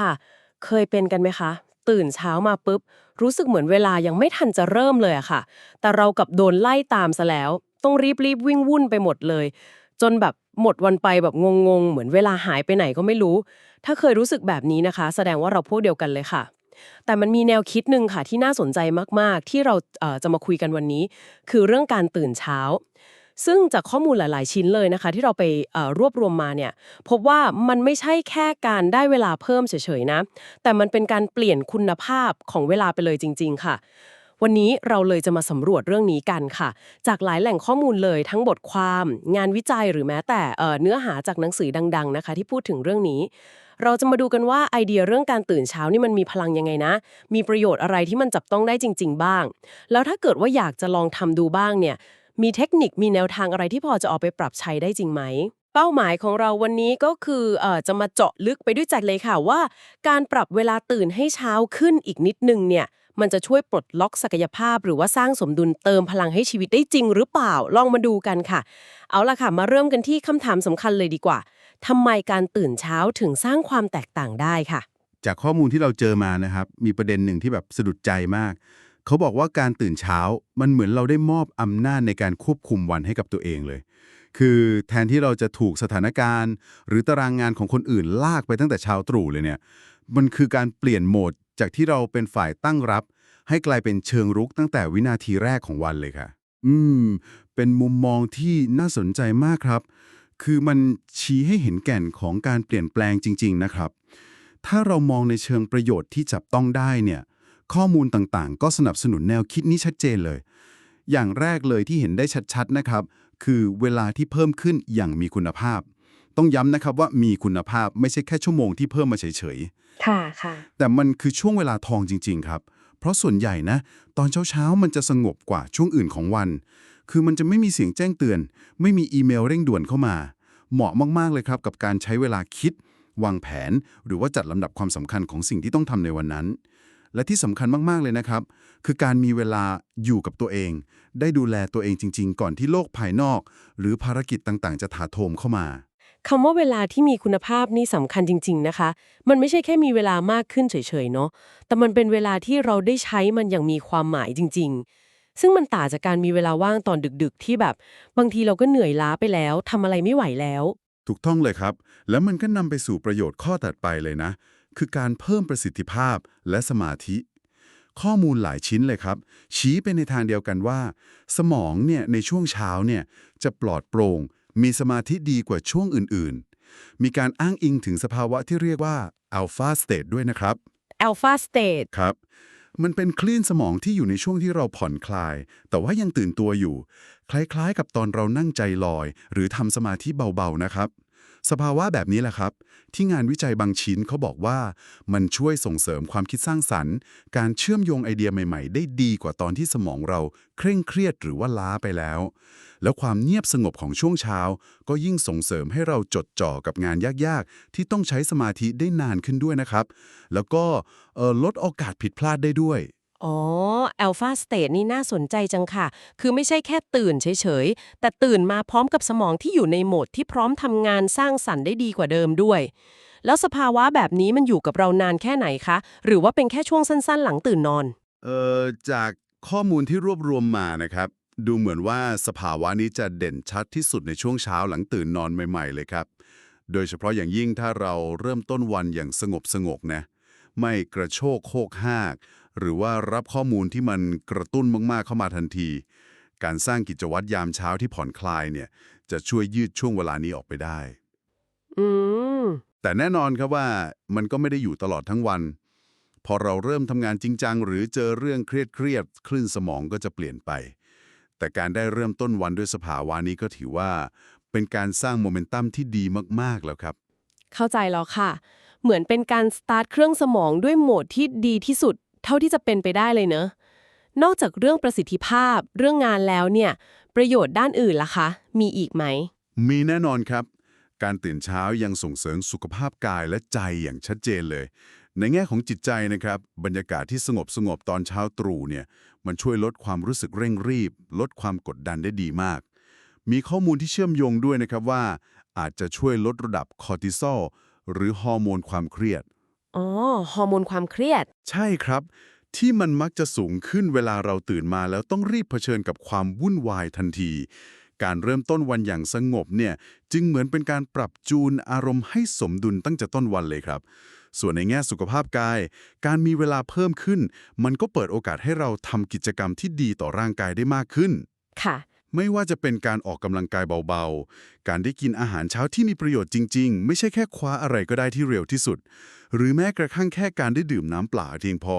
ค่ะ เคยเป็นกันไหมคะ ตื่นเช้ามาปุ๊บ รู้สึกเหมือนเวลายังไม่ทันจะเริ่มเลยอะค่ะ แต่เรากลับโดนไล่ตามซะแล้ว ต้องรีบรีบวิ่งวุ่นไปหมดเลย จนแบบหมดวันไปแบบงงๆ เหมือนเวลาหายไปไหนก็ไม่รู้ ถ้าเคยรู้สึกแบบนี้นะคะ แสดงว่าเราพวกเดียวกันเลยค่ะ แต่มันมีแนวคิดหนึ่งค่ะที่น่าสนใจมากๆ ที่เราเอ่อจะมาคุยกันวันนี้ คือเรื่องการตื่นเช้า ซึ่งจากข้อมูลหลาย ๆ ชิ้นเลยนะคะ ที่เราไปรวบรวมมาเนี่ยพบว่ามันไม่ใช่แค่การได้เวลาเพิ่มเฉย ๆ นะ แต่มันเป็นการเปลี่ยนคุณภาพของเวลาไปเลยจริง ๆ ค่ะ วันนี้เราเลยจะมาสำรวจเรื่องนี้กันค่ะ จากหลายแหล่งข้อมูลเลยทั้งบทความ งานวิจัยหรือแม้แต่เอ่อเนื้อหาจากหนังสือดัง ๆ นะคะ ที่พูดถึงเรื่องนี้เราจะมาดูกันว่าไอเดียเรื่องการตื่นเช้านี่มันมีพลังยังไงนะ มีประโยชน์อะไรที่มันจับต้องได้จริง ๆ บ้าง แล้วถ้าเกิดว่าอยากจะลองทำดูบ้างเนี่ย มีเทคนิคมีแนวทางอะไรที่พอจะเอาไปปรับใช้ได้จริงไหม เป้าหมายของเราวันนี้ก็คือเอ่อจะมาเจาะลึกไปด้วยใจเลยค่ะว่า การปรับเวลาตื่นให้เช้าขึ้นอีกนิดนึงเนี่ยมันจะช่วยปลดล็อกศักยภาพ หรือว่าสร้างสมดุลเติมพลังให้ชีวิตได้จริงหรือเปล่าลองมาดูกันค่ะ เอาล่ะค่ะ มาเริ่มกันที่คำถามสำคัญเลยดีกว่าทำไมการตื่นเช้าถึงสร้างความแตกต่างได้ค่ะ จากข้อมูลที่เราเจอมานะครับ มีประเด็นหนึ่งที่แบบสะดุดใจมาก เขาบอกว่าการตื่นเช้ามันเหมือนเราได้มอบอำนาจในการควบคุมวันให้กับตัวเองเลย คือแทนที่เราจะถูกสถานการณ์ หรือตารางงานของคนอื่นลากไปตั้งแต่เช้าตรู่เลยเนี่ย มันคือการเปลี่ยนโหมดจากที่เราเป็นฝ่ายตั้งรับ ให้กลายเป็นเชิงรุกตั้งแต่วินาทีแรกของวันเลยค่ะ อืม เป็นมุมมองที่น่าสนใจมากครับ คือมันชี้ให้เห็นแก่นของการเปลี่ยนแปลงจริง ๆ นะครับ ถ้าเรามองในเชิงประโยชน์ที่จับต้องได้เนี่ย ข้อมูลต่างๆ ก็สนับสนุนแนวคิดนี้ชัดเจนเลย อย่างแรกเลยที่เห็นได้ชัดๆนะครับ คือเวลาที่เพิ่มขึ้นอย่างมีคุณภาพ ต้องย้ำนะครับว่ามีคุณภาพไม่ใช่แค่ชั่วโมงที่เพิ่มมาเฉยๆค่ะค่ะแต่มันคือช่วงเวลาทองจริง ๆ ครับเพราะส่วนใหญ่นะ ตอนเช้าๆมันจะสงบกว่าช่วงอื่นของวัน คือมันจะไม่มีเสียงแจ้งเตือน ไม่มีอีเมลเร่งด่วนเข้ามา เหมาะมากๆเลยครับ กับการใช้เวลาคิด วางแผน หรือว่าจัดลำดับความสำคัญของสิ่งที่ต้องทำในวันนั้น และที่สำคัญมากๆเลยนะครับ คือการมีเวลาอยู่กับตัวเอง ได้ดูแลตัวเองจริง ๆ ก่อนที่โลกภายนอก หรือภารกิจต่างๆ จะถาโถมเข้ามาคำว่าเวลาที่มีคุณภาพนี่สำคัญจริง ๆ นะคะ มันไม่ใช่แค่มีเวลามากขึ้นเฉยๆเนาะแต่มันเป็นเวลาที่เราได้ใช้มันอย่างมีความหมายจริง ๆ ซึ่งมันต่างจากการมีเวลาว่างตอนดึกๆ ที่แบบ บางทีเราก็เหนื่อยล้าไปแล้วทำอะไรไม่ไหวแล้ว ถูกต้องเลยครับ แล้วมันก็นำไปสู่ประโยชน์ข้อถัดไปเลยนะ คือการเพิ่มประสิทธิภาพและสมาธิ ข้อมูลหลายชิ้นเลยครับ ชี้ไปในทางเดียวกันว่า สมองเนี่ยในช่วงเช้าเนี่ยจะปลอดโปร่ง มีสมาธิดีกว่าช่วงอื่นๆ มีการอ้างอิงถึงสภาวะที่เรียกว่า alpha state ด้วยนะครับ alpha state ครับมันเป็นคลื่นสมองที่อยู่ในช่วงที่เราผ่อนคลาย แต่ว่ายังตื่นตัวอยู่ คล้ายๆ กับตอนเรานั่งใจลอย หรือทำสมาธิเบาๆนะครับ สภาวะแบบนี้แหละครับ ที่งานวิจัยบางชิ้นเขาบอกว่า มันช่วยส่งเสริมความคิดสร้างสรรค์ การเชื่อมโยงไอเดียใหม่ๆ ได้ดีกว่าตอนที่สมองเราเคร่งเครียดหรือว่าล้าไปแล้ว แล้วความเงียบสงบของช่วงเช้า ก็ยิ่งส่งเสริมให้เราจดจ่อกับงานยากๆ ที่ต้องใช้สมาธิได้นานขึ้นด้วยนะครับ แล้วก็ลดโอกาสผิดพลาดได้ด้วย อ๋อ alpha state นี่น่าสนใจจังค่ะ คือไม่ใช่แค่ตื่นเฉยๆ แต่ตื่นมาพร้อมกับสมองที่อยู่ในโหมดที่พร้อมทำงานสร้างสรรค์ได้ดีกว่าเดิมด้วย แล้วสภาวะแบบนี้มันอยู่กับเรานานแค่ไหนคะ หรือว่าเป็นแค่ช่วงสั้นๆ หลังตื่นนอน เอ่อ จากข้อมูลที่รวบรวมมานะครับ ดูเหมือนว่าสภาวะนี้จะเด่นชัดที่สุดในช่วงเช้าหลังตื่นนอนใหม่ๆ เลยครับ โดยเฉพาะอย่างยิ่งถ้าเราเริ่มต้นวันอย่างสงบสงบๆนะ ไม่กระโชกโคกหาก หรือว่ารับข้อมูลที่มันกระตุ้นมากๆเข้ามาทันที การสร้างกิจวัตรยามเช้าที่ผ่อนคลายเนี่ยจะช่วยยืดช่วงเวลานี้ออกไปได้ อืม แต่แน่นอนครับว่ามันก็ไม่ได้อยู่ตลอดทั้งวัน พอเราเริ่มทำงานจริงจังหรือเจอเรื่องเครียดๆคลื่นสมองก็จะเปลี่ยนไป แต่การได้เริ่มต้นวันด้วยสภาวะนี้ก็ถือว่า เป็นการสร้างโมเมนตัมที่ดีมากๆแล้วครับ เข้าใจแล้วค่ะ เหมือนเป็นการสตาร์ทเครื่องสมองด้วยโหมดที่ดีที่สุด เท่าที่จะเป็นไปได้เลยเนอะนอกจากเรื่องประสิทธิภาพ เรื่องงานแล้วเนี่ย ประโยชน์ด้านอื่นล่ะคะ มีอีกไหม มีแน่นอนครับ การตื่นเช้ายังส่งเสริมสุขภาพกายและใจอย่างชัดเจนเลย ในแง่ของจิตใจนะครับ บรรยากาศที่สงบสงบตอนเช้าตรู่เนี่ย มันช่วยลดความรู้สึกเร่งรีบ ลดความกดดันได้ดีมาก มีข้อมูลที่เชื่อมโยงด้วยนะครับว่า อาจจะช่วยลดระดับคอร์ติซอลหรือฮอร์โมนความเครียด อ๋อ ฮอร์โมนความเครียด ใช่ครับ ที่มันมักจะสูงขึ้นเวลาเราตื่นมาแล้วต้องรีบเผชิญกับความวุ่นวายทันที การเริ่มต้นวันอย่างสงบเนี่ย จึงเหมือนเป็นการปรับจูนอารมณ์ให้สมดุลตั้งแต่ต้นวันเลยครับ ส่วนในแง่สุขภาพกาย การมีเวลาเพิ่มขึ้น มันก็เปิดโอกาสให้เราทำกิจกรรมที่ดีต่อร่างกายได้มากขึ้น ค่ะ ไม่ว่าจะเป็นการออกกำลังกายเบาๆ การได้กินอาหารเช้าที่มีประโยชน์จริง ๆ ไม่ใช่แค่คว้าอะไรก็ได้ที่เร็วที่สุด หรือแม้กระทั่งแค่การได้ดื่มน้ำเปล่าเพียงพอ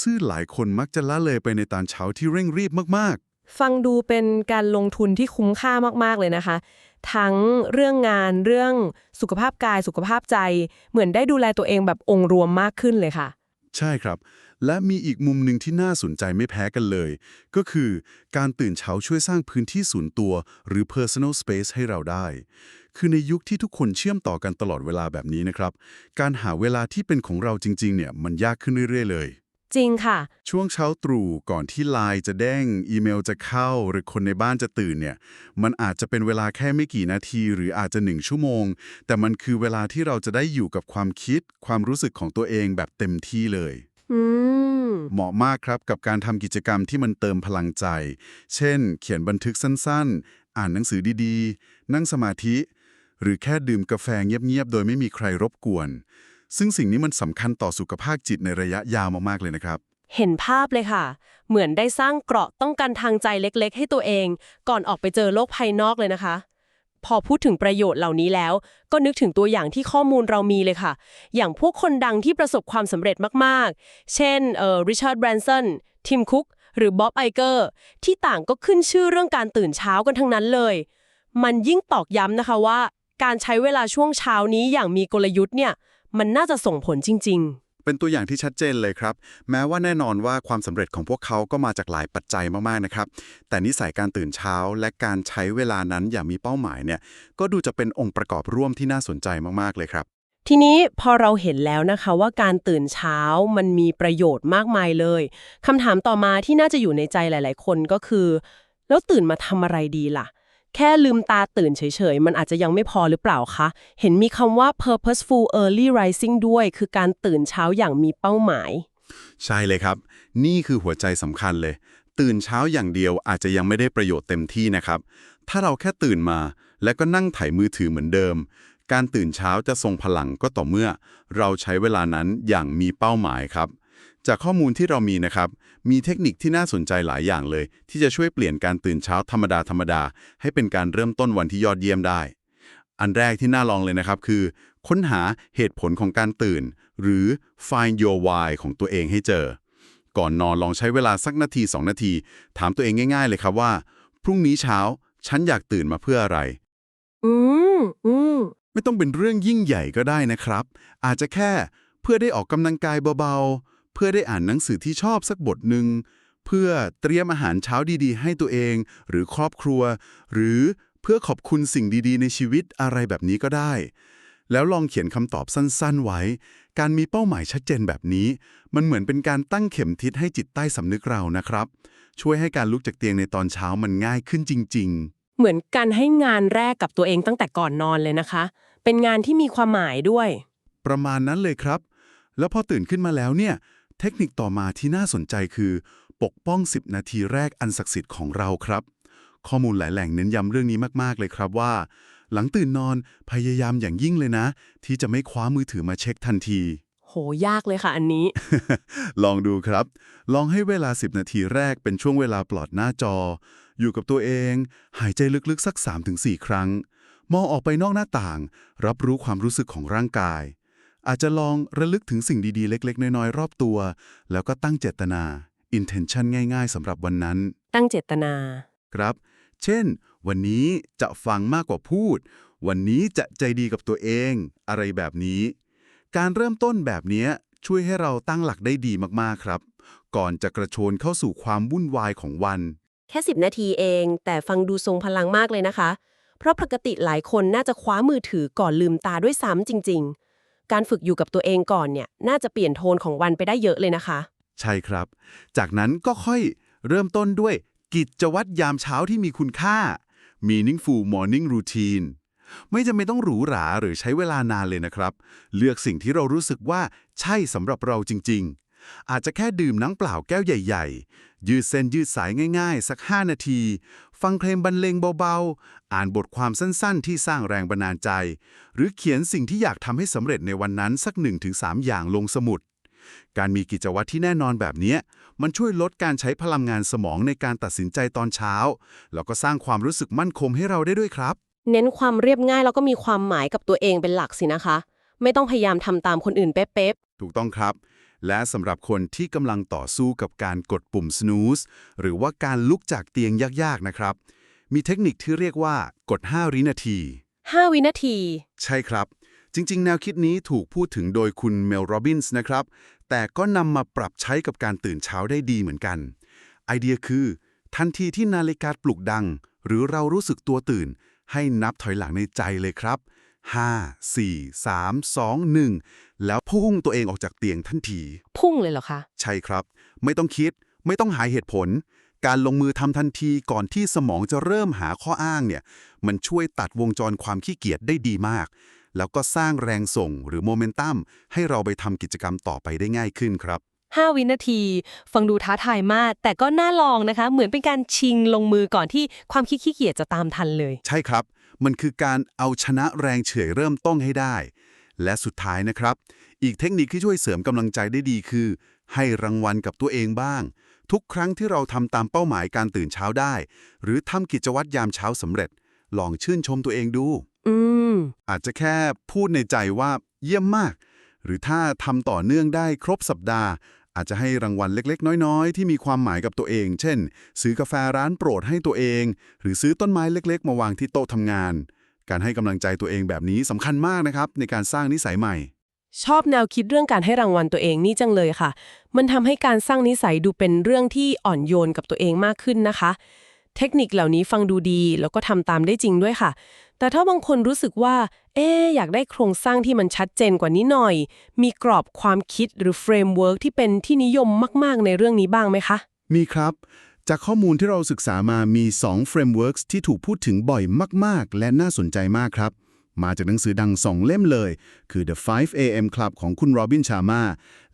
ซึ่งหลายคนมักจะละเลยไปในตอนเช้าที่เร่งรีบมากๆ ฟังดูเป็นการลงทุนที่คุ้มค่ามากๆเลยนะคะ ทั้งเรื่องงานเรื่องสุขภาพกายสุขภาพใจ เหมือนได้ดูแลตัวเองแบบองค์รวมมากขึ้นเลยค่ะ ใช่ครับ และมีอีกมุมหนึ่งที่น่าสนใจไม่แพ้กันเลย ก็คือการตื่นเช้าช่วยสร้างพื้นที่ส่วนตัว หรือ personal space ให้เราได้ คือในยุคที่ทุกคนเชื่อมต่อกันตลอดเวลาแบบนี้นะครับ การหาเวลาที่เป็นของเราจริง ๆ เนี่ยมันยากขึ้นเรื่อย ๆ เลยจริงค่ะ ช่วงเช้าตรู่ก่อนที่ไลน์จะแด้งอีเมลจะเข้า หรือคนในบ้านจะตื่นเนี่ย มันอาจจะเป็นเวลาแค่ไม่กี่นาทีหรืออาจจะหนึ่งชั่วโมง แต่มันคือเวลาที่เราจะได้อยู่กับความคิด ความรู้สึกของตัวเองแบบเต็มที่เลย อืม เหมาะมากครับกับการทำกิจกรรมที่มันเติมพลังใจ เช่น เขียนบันทึกสั้นๆ อ่านหนังสือดีๆ นั่งสมาธิ หรือแค่ดื่มกาแฟเงียบๆ โดยไม่มีใครรบกวน ซึ่งสิ่งนี้มันสำคัญต่อสุขภาพจิตในระยะยาวมากๆ เลยนะครับ เห็นภาพเลยค่ะ เหมือนได้สร้างเกราะต้องกันทางใจเล็กๆ ให้ตัวเอง ก่อนออกไปเจอโลกภายนอกเลยนะคะ พอพูดถึงประโยชน์เหล่านี้แล้ว ก็นึกถึงตัวอย่างที่ข้อมูลเรามีเลยค่ะ อย่างพวกคนดังที่ประสบความสำเร็จมากๆ เช่นเอ่อริชาร์ดแบรนสันทิมคุกหรือบ๊อบไอเกอร์ที่ต่างก็ขึ้นชื่อเรื่องการตื่นเช้ากันทั้งนั้นเลย มันยิ่งตอกย้ำนะคะว่า การใช้เวลาช่วงเช้านี้อย่างมีกลยุทธ์เนี่ย มันน่าจะส่งผลจริง ๆ เป็นตัวอย่างที่ชัดเจนเลยครับ แม้ว่าแน่นอนว่าความสำเร็จของพวกเขาก็มาจากหลายปัจจัยมากๆนะครับ แต่นิสัยการตื่นเช้าและการใช้เวลานั้นอย่างมีเป้าหมายเนี่ย ก็ดูจะเป็นองค์ประกอบร่วมที่น่าสนใจมากๆเลยครับ ทีนี้พอเราเห็นแล้วนะคะว่าการตื่นเช้ามันมีประโยชน์มากมายเลยคำถามต่อมาที่น่าจะอยู่ในใจหลาย ๆ คนก็คือ แล้วตื่นมาทำอะไรดีล่ะ แค่ลืมตาตื่นเฉยๆ มันอาจจะยังไม่พอหรือเปล่าคะ เห็นมีคำว่า purposeful early rising ด้วย คือการตื่นเช้าอย่างมีเป้าหมาย ใช่เลยครับ นี่คือหัวใจสำคัญเลย ตื่นเช้าอย่างเดียวอาจจะยังไม่ได้ประโยชน์เต็มที่นะครับ ถ้าเราแค่ตื่นมา และก็นั่งไถมือถือเหมือนเดิม การตื่นเช้าจะทรงพลังก็ต่อเมื่อ เราใช้เวลานั้นอย่างมีเป้าหมายครับ จากข้อมูลที่เรามีนะครับ มีเทคนิคที่น่าสนใจหลายอย่างเลย ที่จะช่วยเปลี่ยนการตื่นเช้าธรรมดาธรรมดาให้เป็นการเริ่มต้นวันที่ยอดเยี่ยมได้ อันแรกที่น่าลองเลยนะครับคือ ค้นหาเหตุผลของการตื่น หรือ find your why ของตัวเองให้เจอ ก่อนนอนลองใช้เวลาสักนาที 2 นาที ถามตัวเองง่าย ๆ เลยครับว่า พรุ่งนี้เช้าฉันอยากตื่นมาเพื่ออะไร อืมอืมไม่ต้องเป็นเรื่องยิ่งใหญ่ก็ได้นะครับ อาจจะแค่เพื่อได้ออกกำลังกายเบาๆเพื่อได้อ่านหนังสือที่ชอบสักบทหนึ่งเพื่อเตรียมอาหารเช้าดีๆ ให้ตัวเองหรือครอบครัว หรือเพื่อขอบคุณสิ่งดีๆ ในชีวิตอะไรแบบนี้ก็ได้ แล้วลองเขียนคำตอบสั้นๆ ไว้ การมีเป้าหมายชัดเจนแบบนี้ มันเหมือนเป็นการตั้งเข็มทิศให้จิตใต้สำนึกเรานะครับ ช่วยให้การลุกจากเตียงในตอนเช้ามันง่ายขึ้นจริง ๆเหมือนการให้งานแรกกับตัวเองตั้งแต่ก่อนนอนเลยนะคะ เป็นงานที่มีความหมายด้วย ประมาณนั้นเลยครับ แล้วพอตื่นขึ้นมาแล้วเนี่ย เทคนิคต่อมาที่น่าสนใจคือ ปกป้อง 10 นาทีแรกอันศักดิ์สิทธิ์ของเราครับ ข้อมูลหลายแหล่งเน้นย้ำเรื่องนี้มาก ๆ เลยครับว่า หลังตื่นนอนพยายามอย่างยิ่งเลยนะ ที่จะไม่คว้ามือถือมาเช็คทันที โหยากเลยค่ะอันนี้ ลองดูครับ ลองให้เวลา 10 นาทีแรกเป็นช่วงเวลาปลอดหน้าจอ อยู่กับตัวเอง หายใจลึกๆสัก 3-4 ครั้ง มองออกไปนอกหน้าต่าง รับรู้ความรู้สึกของร่างกาย อาจจะลองระลึกถึงสิ่งดีๆ เล็ก ๆ น้อย ๆ รอบตัว แล้วก็ตั้งเจตนา intention ง่าย ๆสำหรับวันนั้น ตั้งเจตนา ครับ เช่น วันนี้จะฟังมากกว่าพูด วันนี้จะใจดีกับตัวเอง อะไรแบบนี้ การเริ่มต้นแบบนี้ช่วยให้เราตั้งหลักได้ดีมากๆครับ ก่อนจะกระโชนเข้าสู่ความวุ่นวายของวัน แค่ 10 นาทีเอง แต่ฟังดูทรงพลังมากเลยนะคะ เพราะปกติหลายคนน่าจะคว้ามือถือก่อนลืมตาด้วยซ้ำจริง ๆ การฝึกอยู่กับตัวเองก่อนเนี่ยน่าจะเปลี่ยนโทนของวันไปได้เยอะเลยนะคะ ใช่ครับ จากนั้นก็ค่อยเริ่มต้นด้วยกิจวัตรยามเช้าที่มีคุณค่า meaningful morning routine ไม่จำเป็นต้องหรูหราหรือใช้เวลานานเลยนะครับ เลือกสิ่งที่เรารู้สึกว่าใช่สำหรับเราจริง ๆ อาจจะแค่ดื่มน้ำเปล่าแก้วใหญ่ ๆ ยืดเส้นยืดสายง่าย ๆ สัก 5 นาที ฟังเพลงบรรเลงเบาๆ อ่านบทความสั้นๆ ที่สร้างแรงบันดาลใจ หรือเขียนสิ่งที่อยากทำให้สำเร็จในวันนั้นสัก 1-3 อย่างลงสมุด การมีกิจวัตรที่แน่นอนแบบเนี้ยมันช่วยลดการใช้พลังงานสมองในการตัดสินใจตอนเช้า แล้วก็สร้างความรู้สึกมั่นคงให้เราได้ด้วยครับ เน้นความเรียบง่ายแล้วก็มีความหมายกับตัวเองเป็นหลักสินะคะ ไม่ต้องพยายามทำตามคนอื่นเป๊ะถูกต้องครับ และสำหรับคนที่กำลังต่อสู้กับการกดปุ่ม snooze หรือว่าการลุกจากเตียงยากๆนะครับ มีเทคนิคที่เรียกว่ากด 5 วินาทีๆ5วินาที ใช่ครับ จริง ๆ แนวคิดนี้ถูกพูดถึงโดยคุณเมลโรบินส์นะครับ แต่ก็นำมาปรับใช้กับการตื่นเช้าได้ดีเหมือนกัน ไอเดียคือ ทันทีที่นาฬิกาปลุกดัง หรือเรารู้สึกตัวตื่น ให้นับถอยหลังในใจเลยครับ 5 4 3 2 1 แล้วพุ่งตัวเองออกจากเตียงทันที พุ่งเลยเหรอคะ ใช่ครับ ไม่ต้องคิด ไม่ต้องหาเหตุผล การลงมือทำทันทีก่อนที่สมองจะเริ่มหาข้ออ้างเนี่ย มันช่วยตัดวงจรความขี้เกียจได้ดีมาก แล้วก็สร้างแรงส่งหรือโมเมนตัมให้เราไปทำกิจกรรมต่อไปได้ง่ายขึ้นครับ 5 วินาที ฟังดูท้าทายมาก แต่ก็น่าลองนะคะ เหมือนเป็นการชิงลงมือก่อนที่ความคิดขี้เกียจจะตามทันเลย ใช่ครับ มันคือการเอาชนะแรงเฉื่อยเริ่มต้นให้ได้ และสุดท้ายนะครับ อีกเทคนิคที่ช่วยเสริมกำลังใจได้ดีคือ ให้รางวัลกับตัวเองบ้าง ทุกครั้งที่เราทำตามเป้าหมายการตื่นเช้าได้ หรือทำกิจวัตรยามเช้าสำเร็จ ลองชื่นชมตัวเองดูอืมอาจจะแค่พูดในใจว่าเยี่ยมมาก หรือถ้าทำต่อเนื่องได้ครบสัปดาห์ อาจจะให้รางวัลเล็กๆ น้อยๆ ที่มีความหมายกับตัวเอง เช่น ซื้อกาแฟร้านโปรดให้ตัวเอง หรือซื้อต้นไม้เล็ก ๆ มาวางที่โต๊ะทำงาน การให้กำลังใจตัวเองแบบนี้สำคัญมากนะครับ ในการสร้างนิสัยใหม่ ชอบแนวคิดเรื่องการให้รางวัลตัวเองนี่จังเลยค่ะ มันทำให้การสร้างนิสัยดูเป็นเรื่องที่อ่อนโยนกับตัวเองมากขึ้นนะคะ เทคนิคเหล่านี้ฟังดูดี แล้วก็ทำตามได้จริงด้วยค่ะ แต่ถ้าบางคนรู้สึกว่า เอ๊ะอยากได้โครงสร้างที่มันชัดเจนกว่านี้หน่อย มีกรอบความคิดหรือเฟรมเวิร์กที่เป็นที่นิยมมาก ๆ ในเรื่องนี้บ้างไหมคะ มีครับ จากข้อมูลที่เราศึกษามามี2 frameworks ที่ถูกพูดถึงบ่อยมาก ๆ และน่าสนใจมากครับมาจากหนังสือดัง2เล่มเลย คือ The 5 a.m. Club ของคุณโรบินชามา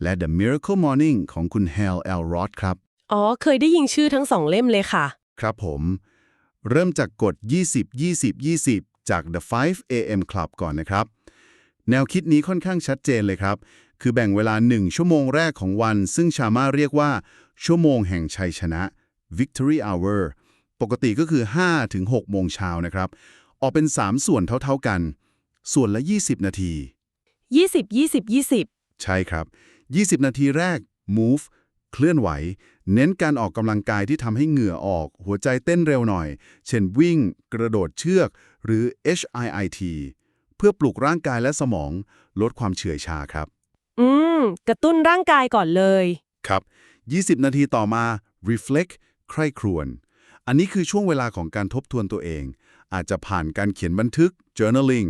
และ The Miracle Morning ของคุณ Hal L. Roth ครับ อ๋อ เคยได้ยินชื่อทั้งสองเล่มเลยค่ะ ครับผม เริ่มจากกฎ 20 20 20 จาก The 5 a.m. Club ก่อนนะครับ แนวคิดนี้ค่อนข้างชัดเจนเลยครับ คือแบ่งเวลา 1 ชั่วโมงแรกของวัน ซึ่งชามาเรียกว่า ชั่วโมงแห่งชัยชนะ Victory Hour ปกติก็คือ 5 ถึง 6 โมงเช้านะครับ ออกเป็น 3 ส่วนเท่าๆกัน ส่วนละ 20 นาที 20 20 20 ใช่ครับ 20 นาทีแรก move เคลื่อนไหว เน้นการออกกำลังกายที่ทำให้เหงื่อออก หัวใจเต้นเร็วหน่อย เช่นวิ่ง กระโดดเชือก หรือ HIIT เพื่อปลุกร่างกายและสมองลดความเฉื่อยชาครับ อืม กระตุ้นร่างกายก่อนเลย ครับ 20 นาทีต่อมา reflect ใคร่ครวญ อันนี้คือช่วงเวลาของการทบทวนตัวเอง อาจจะผ่านการเขียนบันทึก journaling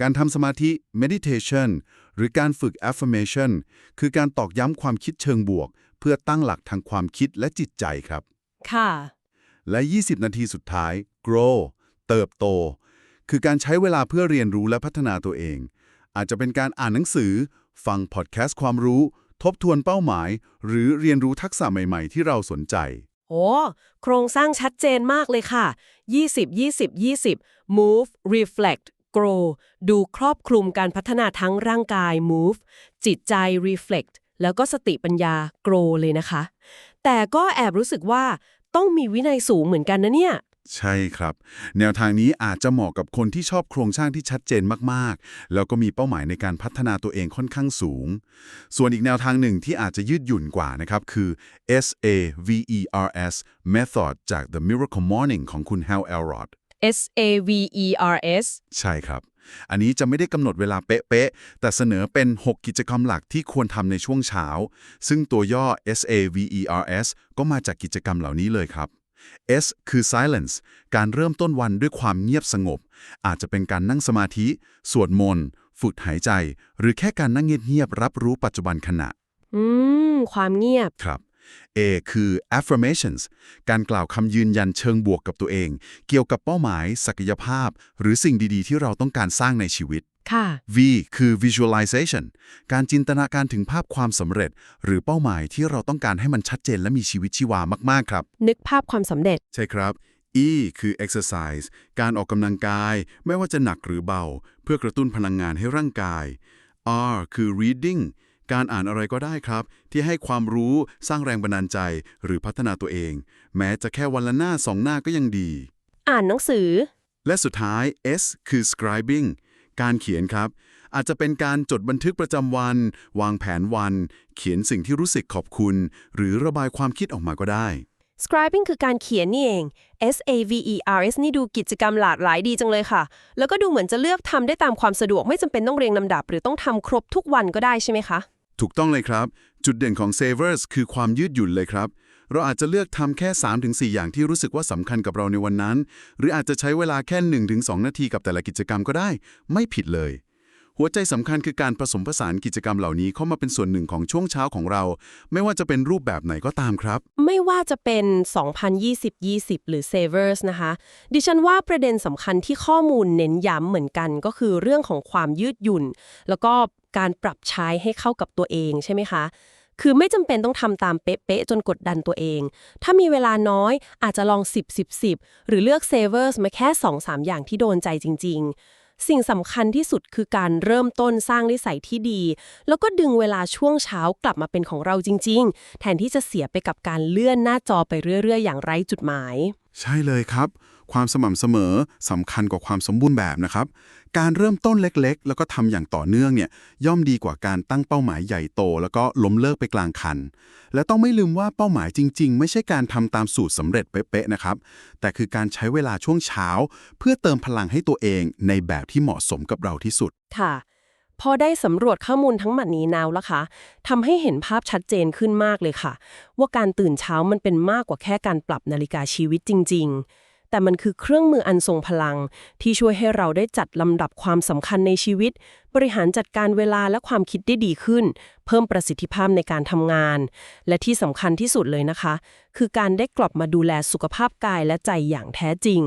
การทำสมาธิ meditation หรือการฝึก affirmation คือการตอกย้ำความคิดเชิงบวก เพื่อตั้งหลักทางความคิดและจิตใจครับ ค่ะ และ 20 นาทีสุดท้าย grow เติบโต คือการใช้เวลาเพื่อเรียนรู้และพัฒนาตัวเอง อาจจะเป็นการอ่านหนังสือ ฟังพอดแคสต์ความรู้ ทบทวนเป้าหมาย หรือเรียนรู้ทักษะใหม่ๆ ที่เราสนใจ โอ้โครงสร้างชัดเจนมากเลยค่ะ 20 20 20 move reflect grow ดูครอบคลุมการพัฒนาทั้งร่างกาย move จิตใจ reflect แล้วก็สติปัญญา grow เลยนะคะ แต่ก็แอบรู้สึกว่าต้องมีวินัยสูงเหมือนกันนะเนี่ย ใช่ครับ แนวทางนี้อาจจะเหมาะกับคนที่ชอบโครงสร้างที่ชัดเจนมากๆ แล้วก็มีเป้าหมายในการพัฒนาตัวเองค่อนข้างสูง ส่วนอีกแนวทางหนึ่งที่อาจจะยืดหยุ่นกว่านะครับ คือ SAVERS Method จาก The Miracle Morning ของคุณ Hal Elrod S A V E R S ใช่ครับ อันนี้จะไม่ได้กำหนดเวลาเป๊ะๆ แต่เสนอเป็น 6 กิจกรรมหลักที่ควรทำในช่วงเช้า ซึ่งตัวย่อ SAVERS ก็มาจากกิจกรรมเหล่านี้เลยครับ S คือ silence การเริ่มต้นวันด้วยความเงียบสงบ อาจจะเป็นการนั่งสมาธิ สวดมนต์ ฝึกหายใจ หรือแค่การนั่งเงียบๆรับรู้ปัจจุบันขณะ อืม ความเงียบ ครับ A คือ affirmations การกล่าวคำยืนยันเชิงบวกกับตัวเอง เกี่ยวกับเป้าหมาย ศักยภาพ หรือสิ่งดีๆ ที่เราต้องการสร้างในชีวิต ค่ะ V คือ visualization การจินตนาการถึงภาพความสำเร็จ หรือเป้าหมายที่เราต้องการให้มันชัดเจนและมีชีวิตชีวามาก ๆ ครับ นึกภาพความสำเร็จ ใช่ครับ E คือ exercise การออกกำลังกาย ไม่ว่าจะหนักหรือเบา เพื่อกระตุ้นพลังงานให้ร่างกาย R คือ reading การอ่านอะไรก็ได้ครับ ที่ให้ความรู้สร้างแรงบันดาลใจ หรือพัฒนาตัวเอง แม้จะแค่วันละหน้าสองหน้าก็ยังดี อ่านหนังสือ และสุดท้าย S คือ scribing การเขียนครับ อาจจะเป็นการจดบันทึกประจำวัน วางแผนวัน เขียนสิ่งที่รู้สึกขอบคุณ หรือระบายความคิดออกมาก็ได้ scribing คือการเขียนนี่เอง S A V E R S นี่ดูกิจกรรมหลากหลายดีจังเลยค่ะ แล้วก็ดูเหมือนจะเลือกทำได้ตามความสะดวกไม่จำเป็นต้องเรียงลำดับ หรือต้องทำครบทุกวันก็ได้ใช่ไหมคะ ถูกต้องเลยครับ จุดเด่นของ Savers คือความยืดหยุ่นเลยครับ เราอาจจะเลือกทำแค่ 3-4 อย่างที่รู้สึกว่าสำคัญกับเราในวันนั้น หรืออาจจะใช้เวลาแค่ 1-2 นาทีกับแต่ละกิจกรรมก็ได้ ไม่ผิดเลย หัวใจสำคัญคือการผสมผสานกิจกรรมเหล่านี้เข้ามาเป็นส่วนหนึ่งของช่วงเช้าของเรา ไม่ว่าจะเป็นรูปแบบไหนก็ตามครับ ไม่ว่าจะเป็น 2020-20 หรือ Savers นะคะ ดิฉันว่าประเด็นสำคัญที่ข้อมูลเน้นย้ำเหมือนกันก็คือเรื่องของความยืดหยุ่น แล้วก็การปรับใช้ให้เข้ากับตัวเองใช่ไหมคะ คือไม่จำเป็นต้องทำตามเป๊ะๆจนกดดันตัวเอง ถ้ามีเวลาน้อยอาจจะลอง 10 10 10 หรือเลือกเซเวอร์สมาแค่ 2-3 อย่างที่โดนใจจริง ๆ สิ่งสำคัญที่สุดคือการเริ่มต้นสร้างนิสัยที่ดี แล้วก็ดึงเวลาช่วงเช้ากลับมาเป็นของเราจริง ๆ แทนที่จะเสียไปกับการเลื่อนหน้าจอไปเรื่อย ๆ อย่างไร้จุดหมาย ใช่เลยครับ ความสม่ำเสมอสำคัญกว่าความสมบูรณ์แบบนะครับ การเริ่มต้นเล็กๆ แล้วก็ทำอย่างต่อเนื่องเนี่ยย่อมดีกว่าการตั้งเป้าหมายใหญ่โต แล้วก็ล้มเลิกไปกลางคัน และต้องไม่ลืมว่าเป้าหมายจริง ๆ ไม่ใช่การทำตามสูตรสำเร็จเป๊ะๆนะครับ แต่คือการใช้เวลาช่วงเช้า เพื่อเติมพลังให้ตัวเองในแบบที่เหมาะสมกับเราที่สุดค่ะ พอได้สำรวจข้อมูลทั้งหมดนี้นวแล้วคะทำให้เห็นภาพชัดเจนขึ้นมากเลยค่ะ ว่าการตื่นเช้ามันเป็นมากกว่าแค่การปรับนาฬิกาชีวิตจริง ๆ แต่มันคือเครื่องมืออันทรงพลัง ที่ช่วยให้เราได้จัดลำดับความสำคัญในชีวิต บริหารจัดการเวลาและความคิดได้ดีขึ้น เพิ่มประสิทธิภาพในการทำงาน และที่สำคัญที่สุดเลยนะคะ คือการได้กลับมาดูแลสุขภาพกายและใจอย่างแท้จริง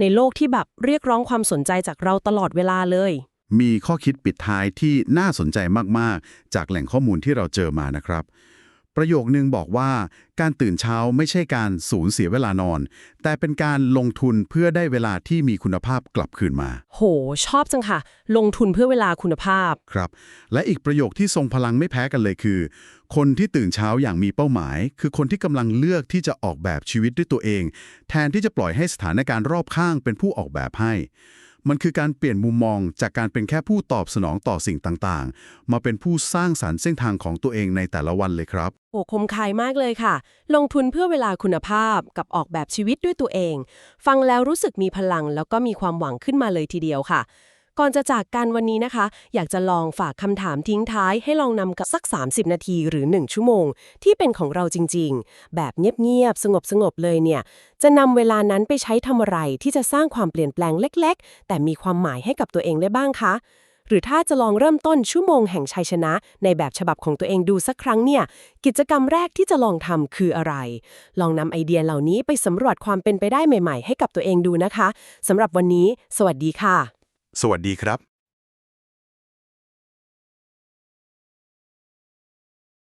ในโลกที่แบบเรียกร้องความสนใจจากเราตลอดเวลาเลย มีข้อคิดปิดท้ายที่น่าสนใจมาก ๆ จากแหล่งข้อมูลที่เราเจอมานะครับ ประโยคนึงบอกว่า การตื่นเช้าไม่ใช่การสูญเสียเวลานอน แต่เป็นการลงทุนเพื่อได้เวลาที่มีคุณภาพกลับคืนมา โห ชอบจังค่ะ ลงทุนเพื่อเวลาคุณภาพ ครับ และอีกประโยคที่ทรงพลังไม่แพ้กันเลยคือ คนที่ตื่นเช้าอย่างมีเป้าหมาย คือคนที่กำลังเลือกที่จะออกแบบชีวิตด้วยตัวเอง แทนที่จะปล่อยให้สถานการณ์รอบข้างเป็นผู้ออกแบบให้ มันคือการเปลี่ยนมุมมองจากการเป็นแค่ผู้ตอบสนองต่อสิ่งต่างๆ มาเป็นผู้สร้างสรรค์เส้นทางของตัวเองในแต่ละวันเลยครับ โอ้คมคายมากเลยค่ะ ลงทุนเพื่อเวลาคุณภาพกับออกแบบชีวิตด้วยตัวเอง ฟังแล้วรู้สึกมีพลังแล้วก็มีความหวังขึ้นมาเลยทีเดียวค่ะ ก่อนจะจากกันวันนี้นะคะ อยากจะลองฝากคำถามทิ้งท้ายให้ลองนำกับสัก 30 นาทีหรือ 1 ชั่วโมง ที่เป็นของเราจริงๆ แบบเงียบๆ สงบๆ เลยเนี่ย จะนำเวลานั้นไปใช้ทำอะไรที่จะสร้างความเปลี่ยนแปลงเล็ก ๆ แต่มีความหมายให้กับตัวเองได้บ้างคะ หรือถ้าจะลองเริ่มต้นชั่วโมงแห่งชัยชนะ ในแบบฉบับของตัวเองดูสักครั้งเนี่ย กิจกรรมแรกที่จะลองทำคืออะไร ลองนำไอเดียเหล่านี้ไปสำรวจความเป็นไปได้ใหม่ ๆ ให้กับตัวเองดูนะคะสำหรับวันนี้ สวัสดีค่ะ สวัสดีครับ